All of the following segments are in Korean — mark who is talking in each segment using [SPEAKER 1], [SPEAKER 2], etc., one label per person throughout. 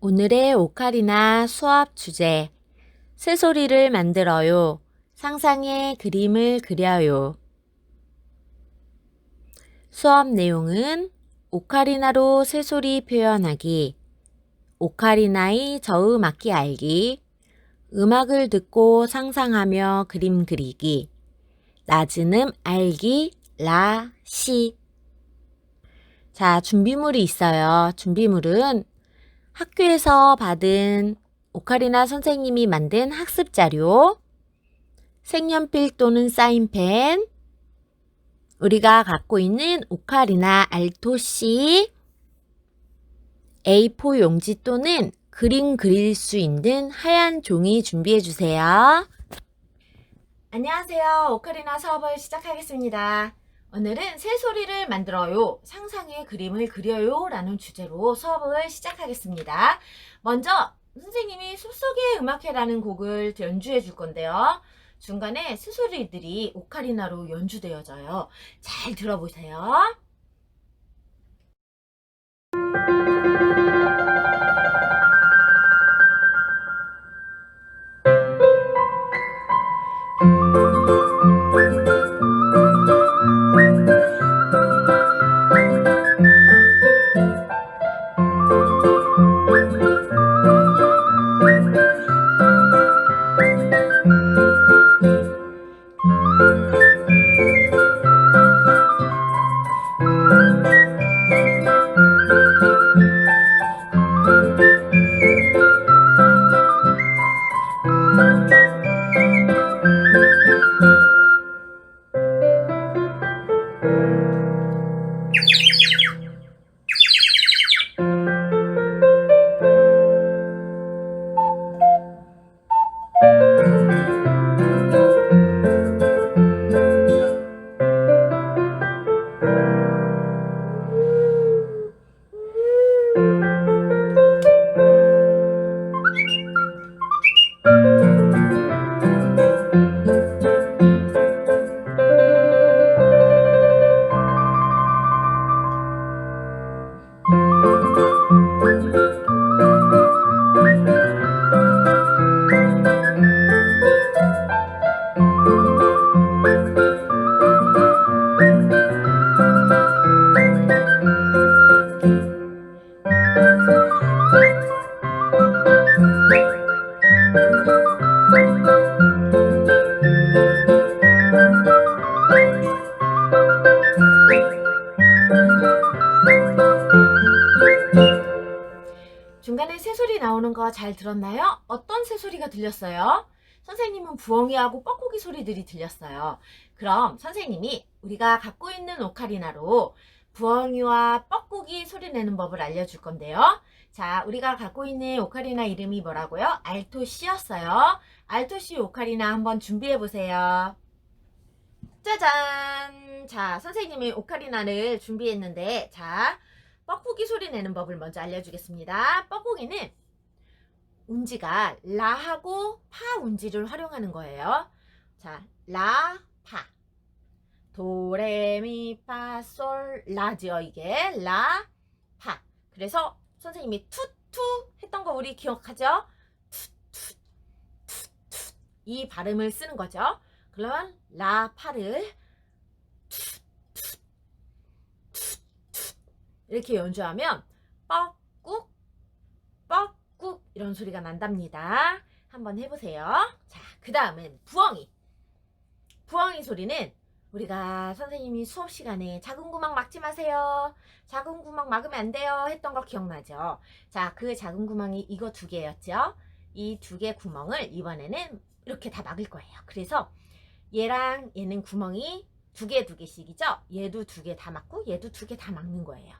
[SPEAKER 1] 오늘의 오카리나 수업 주제. 새소리를 만들어요. 상상의 그림을 그려요. 수업 내용은 오카리나로 새소리 표현하기, 오카리나의 저음 악기 알기, 음악을 듣고 상상하며 그림 그리기, 낮은 음 알기, 라, 시. 자, 준비물이 있어요. 준비물은 학교에서 받은 오카리나 선생님이 만든 학습 자료, 색연필 또는 사인펜, 우리가 갖고 있는 오카리나 알토시, A4 용지 또는 그림 그릴 수 있는 하얀 종이 준비해 주세요. 안녕하세요. 오카리나 수업을 시작하겠습니다. 오늘은 새소리를 만들어요. 상상의 그림을 그려요. 라는 주제로 수업을 시작하겠습니다. 먼저 선생님이 숲속의 음악회라는 곡을 연주해 줄 건데요. 중간에 새소리들이 오카리나로 연주되어져요. 잘 들어보세요. 거잘 들었나요? 어떤 새소리가 들렸어요? 선생님은 부엉이하고 뻐꾸기 소리들이 들렸어요. 그럼 선생님이 우리가 갖고 있는 오카리나로 부엉이와 뻐꾸기 소리 내는 법을 알려줄 건데요. 자, 우리가 갖고 있는 오카리나 이름이 뭐라고요? 알토시였어요. 알토시 오카리나 한번 준비해 보세요. 짜잔! 자, 선생님이 오카리나를 준비했는데, 자, 뻐꾸기 소리 내는 법을 먼저 알려주겠습니다. 뻐꾸기는 운지가 라하고 파 운지를 활용하는 거예요. 자, 라, 파. 도레미 파 솔 라죠 이게 라, 파. 그래서 선생님이 투투 했던 거 우리 기억하죠? 투투, 투투 이 발음을 쓰는 거죠. 그러면 라, 파를 이렇게 연주하면 뻐꾹 뻐 꾹 이런 소리가 난답니다. 한번 해보세요. 자, 그 다음은 부엉이. 부엉이 소리는 우리가 선생님이 수업 시간에 작은 구멍 막지 마세요. 작은 구멍 막으면 안 돼요. 했던 거 기억나죠? 자, 그 작은 구멍이 이거 두 개였죠? 이 두 개 구멍을 이번에는 이렇게 다 막을 거예요. 그래서 얘랑 얘는 구멍이 두 개 두 개씩이죠? 얘도 두 개 다 막고 얘도 두 개 다 막는 거예요.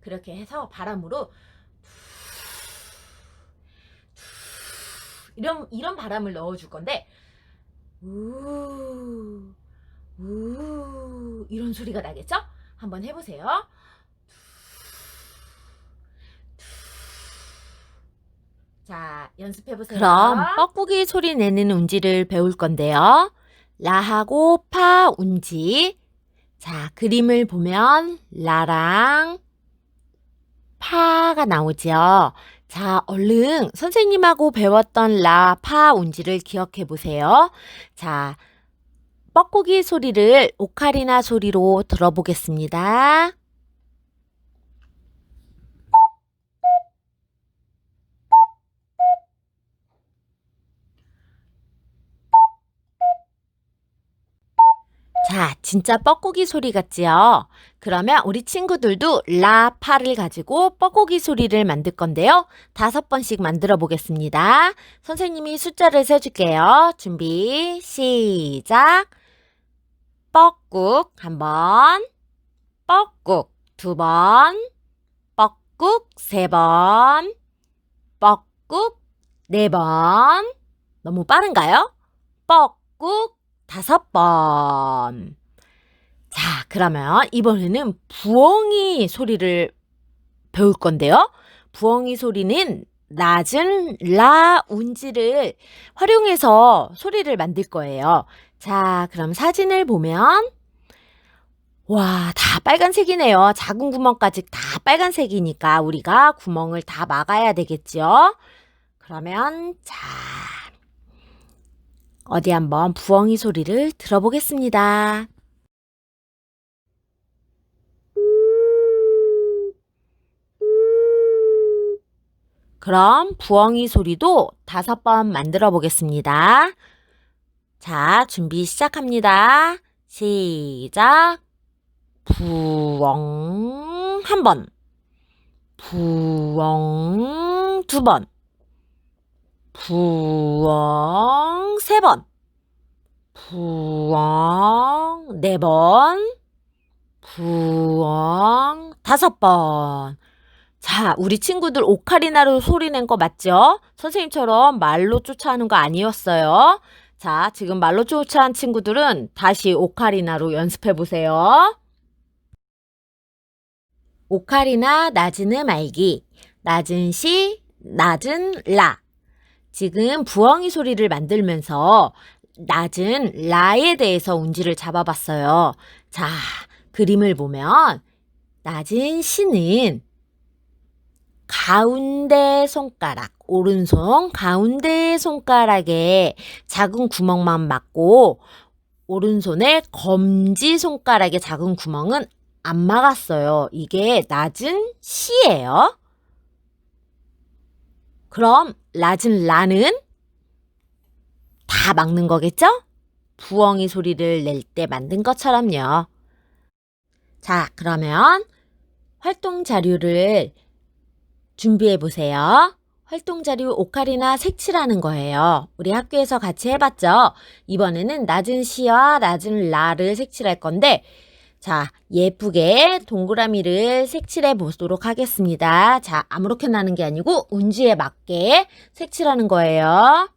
[SPEAKER 1] 그렇게 해서 바람으로 이런 이런 바람을 넣어줄 건데 우, 우 이런 소리가 나겠죠? 한번 해보세요. 자, 연습해 보세요. 그럼 뻐꾸기 소리 내는 운지를 배울 건데요. 라하고 파 운지. 자, 그림을 보면 라랑 파가 나오죠. 자, 얼른 선생님하고 배웠던 라, 파, 운지를 기억해 보세요. 자, 뻐꾸기 소리를 오카리나 소리로 들어보겠습니다. 자, 진짜 뻐꾸기 소리 같지요? 그러면 우리 친구들도 라, 파를 가지고 뻐꾸기 소리를 만들 건데요. 다섯 번씩 만들어 보겠습니다. 선생님이 숫자를 세줄게요. 준비, 시작. 뻐꾹 한 번, 뻐꾹 두 번, 뻐꾹 세 번, 뻐꾹 네 번. 너무 빠른가요? 뻐꾹 다섯 번. 자, 그러면 이번에는 부엉이 소리를 배울 건데요. 부엉이 소리는 낮은 라 운지를 활용해서 소리를 만들 거예요. 자, 그럼 사진을 보면 와, 다 빨간색이네요. 작은 구멍까지 다 빨간색이니까 우리가 구멍을 다 막아야 되겠죠? 그러면 자, 어디 한번 부엉이 소리를 들어보겠습니다. 그럼 부엉이 소리도 다섯 번 만들어 보겠습니다. 자, 준비 시작합니다. 시작. 부엉 한 번. 부엉 두 번. 부엉 세 번. 부엉 네 번. 부엉 다섯 번. 자, 우리 친구들 오카리나로 소리 낸 거 맞죠? 선생님처럼 말로 쫓아하는 거 아니었어요. 자, 지금 말로 쫓아한 친구들은 다시 오카리나로 연습해 보세요. 오카리나 낮은 음 알기. 낮은 시, 낮은 라. 지금 부엉이 소리를 만들면서 낮은 라에 대해서 운지를 잡아봤어요. 자, 그림을 보면 낮은 시는 가운데 손가락, 오른손 가운데 손가락에 작은 구멍만 막고 오른손의 검지 손가락에 작은 구멍은 안 막았어요. 이게 낮은 시예요. 그럼 낮은 라는 다 막는 거겠죠? 부엉이 소리를 낼 때 만든 것처럼요. 자, 그러면 활동 자료를 준비해 보세요. 활동 자료 오카리나 색칠하는 거예요. 우리 학교에서 같이 해봤죠? 이번에는 낮은 시와 낮은 라를 색칠할 건데, 자, 예쁘게 동그라미를 색칠해 보도록 하겠습니다. 자, 아무렇게나 하는 게 아니고 운지에 맞게 색칠하는 거예요.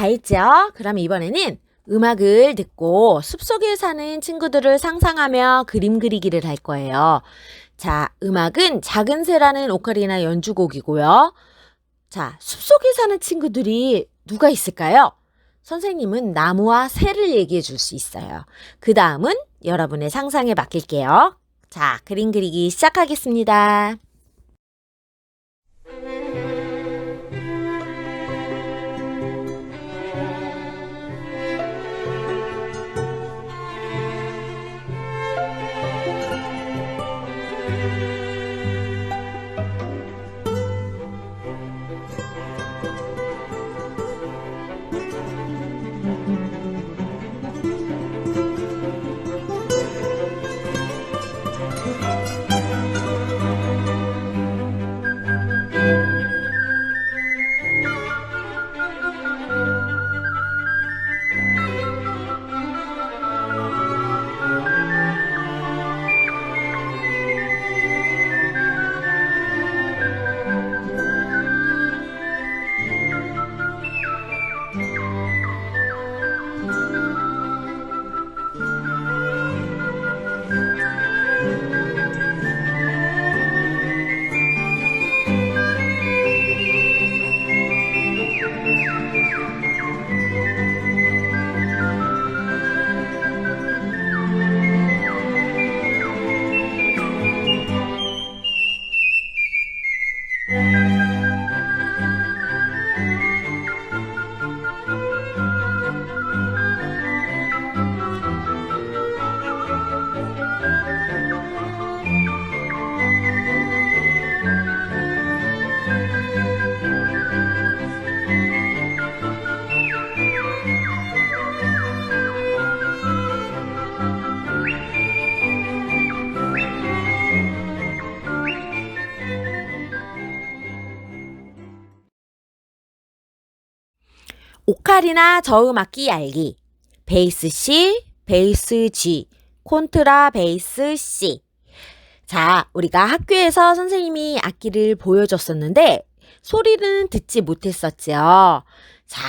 [SPEAKER 1] 다 했죠? 그럼 이번에는 음악을 듣고 숲속에 사는 친구들을 상상하며 그림 그리기를 할 거예요. 자, 음악은 작은 새라는 오카리나 연주곡이고요. 자, 숲속에 사는 친구들이 누가 있을까요? 선생님은 나무와 새를 얘기해 줄 수 있어요. 그 다음은 여러분의 상상에 맡길게요. 자, 그림 그리기 시작하겠습니다. 오카리나 저음 악기 알기. 베이스 C, 베이스 G, 콘트라 베이스 C. 자, 우리가 학교에서 선생님이 악기를 보여줬었는데 소리는 듣지 못했었죠. 자,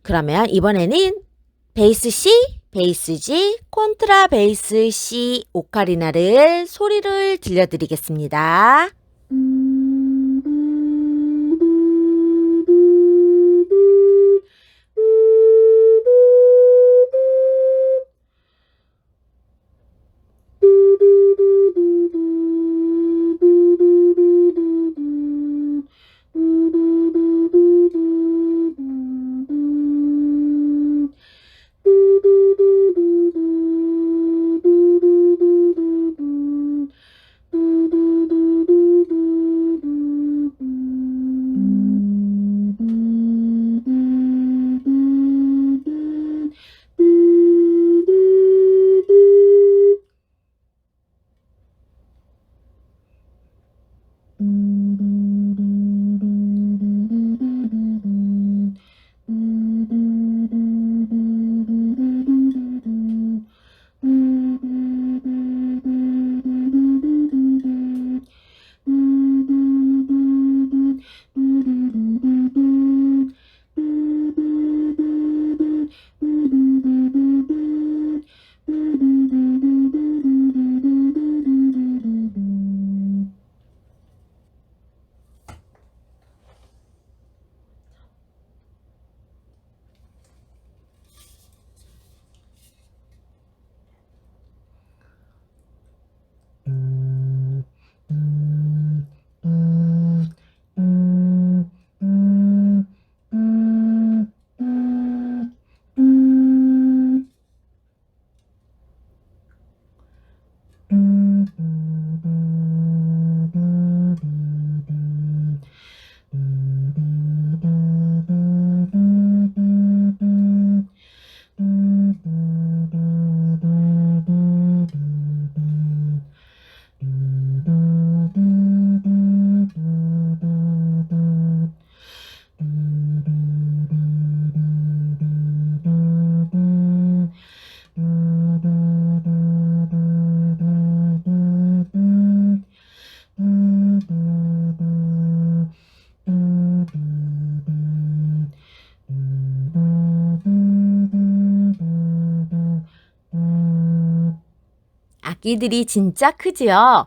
[SPEAKER 1] 그러면 이번에는 베이스 C, 베이스 G, 콘트라 베이스 C, 오카리나를 소리를 들려드리겠습니다. Mm. 악기들이 진짜 크지요?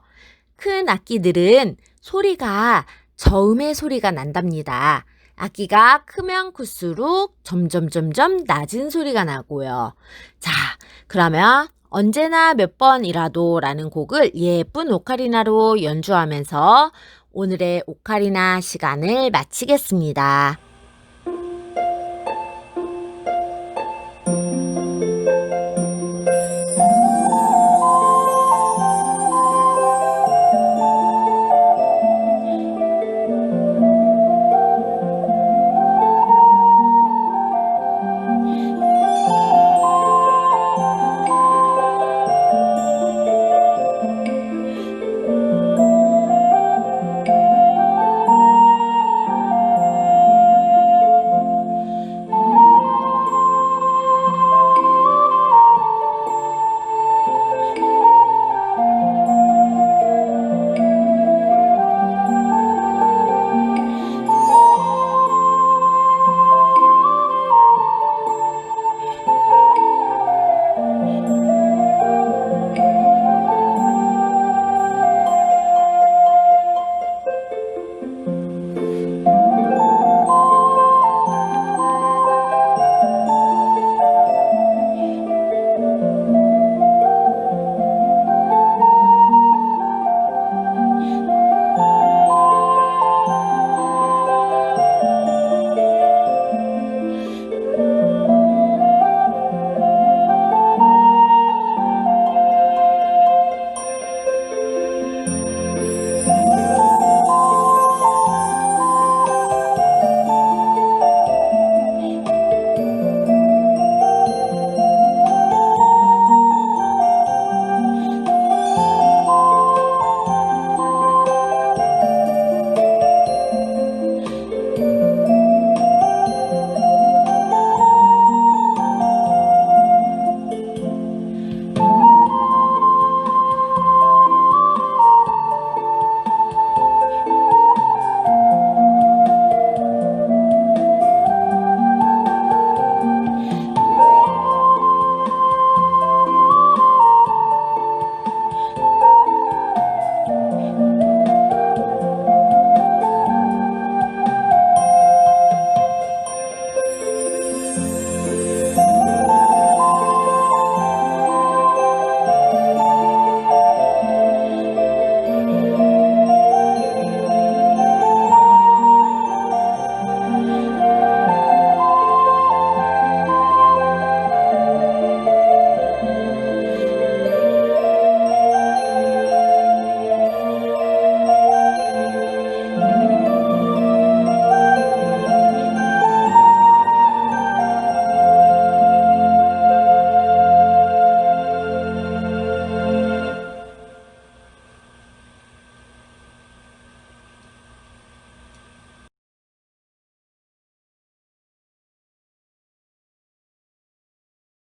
[SPEAKER 1] 큰 악기들은 소리가 저음의 소리가 난답니다. 악기가 크면 클수록 점점 점점 낮은 소리가 나고요. 자, 그러면 언제나 몇 번이라도 라는 곡을 예쁜 오카리나로 연주하면서 오늘의 오카리나 시간을 마치겠습니다.